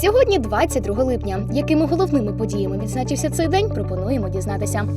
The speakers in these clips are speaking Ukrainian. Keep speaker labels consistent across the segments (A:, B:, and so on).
A: Сьогодні 22 липня. Якими головними подіями відзначився цей день, пропонуємо дізнатися.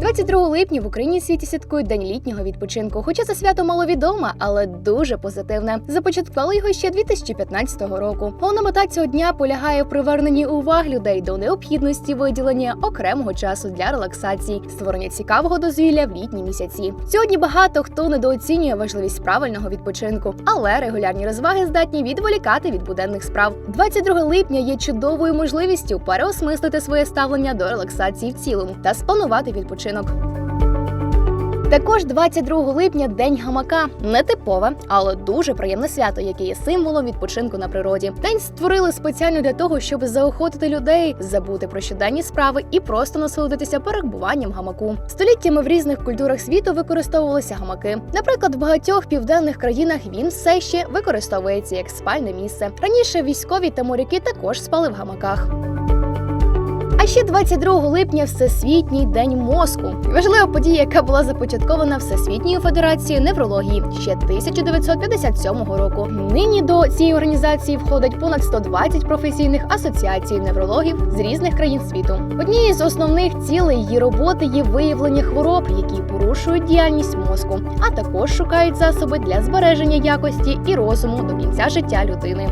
A: 22 липня в Україні світі святкують День літнього відпочинку. Хоча це свято маловідоме, але дуже позитивне. Започаткували його ще 2015 року. Головна мета цього дня полягає в приверненні уваги людей до необхідності виділення окремого часу для релаксації, створення цікавого дозвілля в літні місяці. Сьогодні багато хто недооцінює важливість правильного відпочинку, але регулярні розваги здатні відволікати від буденних справ. 22 липня є чудовою можливістю переосмислити своє ставлення до релаксації в цілому та спланувати відпочинок. Також 22 липня день гамака нетипове, але дуже приємне свято, яке є символом відпочинку на природі. День створили спеціально для того, щоб заохотити людей, забути про щоденні справи і просто насолодитися перебуванням гамаку. Століттями в різних культурах світу використовувалися гамаки. Наприклад, в багатьох південних країнах він все ще використовується як спальне місце. Раніше військові та моряки також спали в гамаках. Ще 22 липня Всесвітній день мозку. Важлива подія, яка була започаткована Всесвітньою федерацією неврології ще 1957 року. Нині до цієї організації входить понад 120 професійних асоціацій неврологів з різних країн світу. Однією з основних цілей її роботи є виявлення хвороб, які порушують діяльність мозку, а також шукають засоби для збереження якості і розуму до кінця життя людини.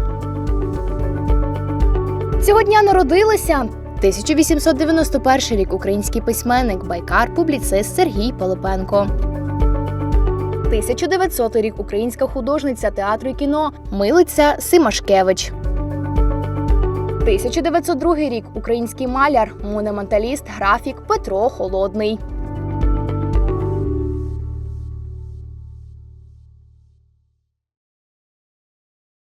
A: Цього дня народилися 1891 рік український письменник, байкар, публіцист Сергій Пилипенко. 1900 рік українська художниця театру і кіно Милиця Симашкевич. 1902 рік український маляр, монументаліст, графік Петро Холодний.